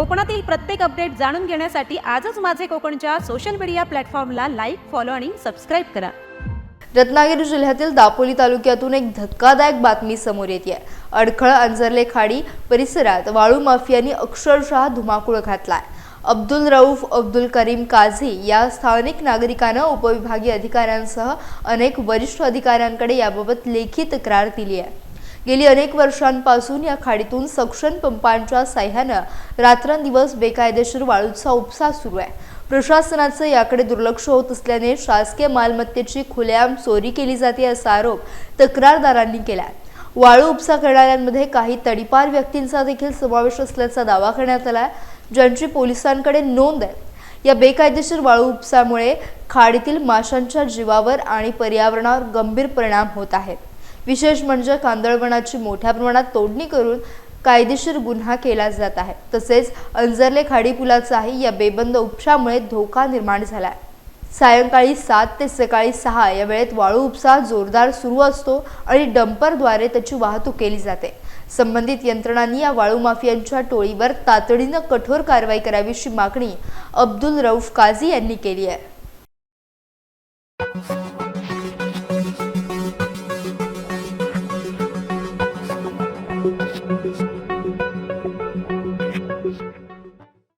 कोकणातील प्रत्येक अपडेट जाणून घेण्यासाठी आजच माझे कोकणच्या सोशल मीडिया प्लॅटफॉर्मला लाईक फॉलो आणि सबस्क्राईब करा. रत्नागिरी जिल्ह्यातील दापोली तालुक्यातून एक धक्कादायक बातमी समोर येते. आहे अडखळ अंजरले खाडी परिसरात वाळू माफियांनी अक्षरशः धुमाकूळ घातलाय. अब्दुल रऊफ अब्दुल करीम काझी या स्थानिक नागरिकानं उपविभागीय अधिकाऱ्यांसह अनेक वरिष्ठ अधिकाऱ्यांकडे याबाबत लेखी तक्रार दिली आहे. गेली अनेक वर्षांपासून या खाडीतून सक्शन पंपांच्या साह्यानं रात्रंदिवस बेकायदेशीर वाळूचा उपसा सुरू आहे. प्रशासनाचं याकडे दुर्लक्ष होत असल्याने शासकीय मालमत्तेची खुलेआम चोरी केली जाते असा आरोप तक्रारदारांनी केला वाळू उपसा करणाऱ्यांमध्ये काही तडीपार व्यक्तींचा देखील समावेश असल्याचा दावा करण्यात आला ज्यांची पोलिसांकडे नोंद आहे. या बेकायदेशीर वाळू उपसामुळे खाडीतील माशांच्या जीवावर आणि पर्यावरणावर गंभीर परिणाम होत आहेत विशेष म्हणजे कांदळवनाची मोठ्या प्रमाणात तोडणी करून कायदेशीर गुन्हा केला जात आहे. तसेच अंजरले खाडी पुलाचाही या बेबंद उपशामुळे धोका निर्माण झाला आहे सायंकाळी सात ते सकाळी सहा या वेळेत वाळू उपसा जोरदार सुरू असतो आणि डंपरद्वारे त्याची वाहतूक केली जाते. संबंधित यंत्रणांनी या वाळू माफियांच्या टोळीवर तातडीनं कठोर कारवाई करावीशी मागणी अब्दुल रऊफ काझी यांनी केली आहे.